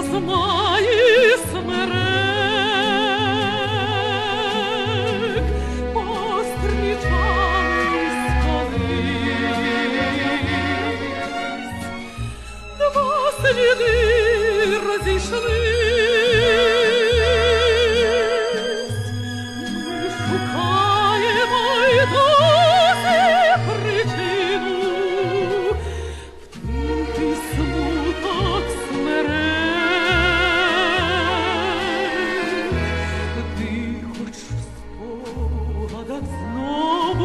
Козма і смерек пострічались колись, сліди розійшлись, ми шукаємо й до. знов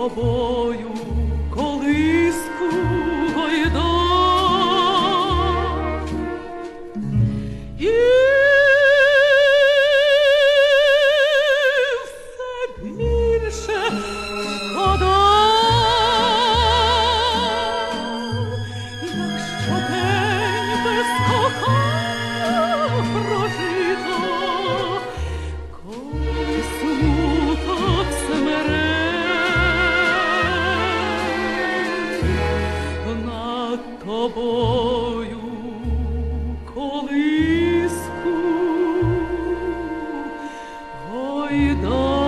тобою колиску. над тобою колиску, гойда.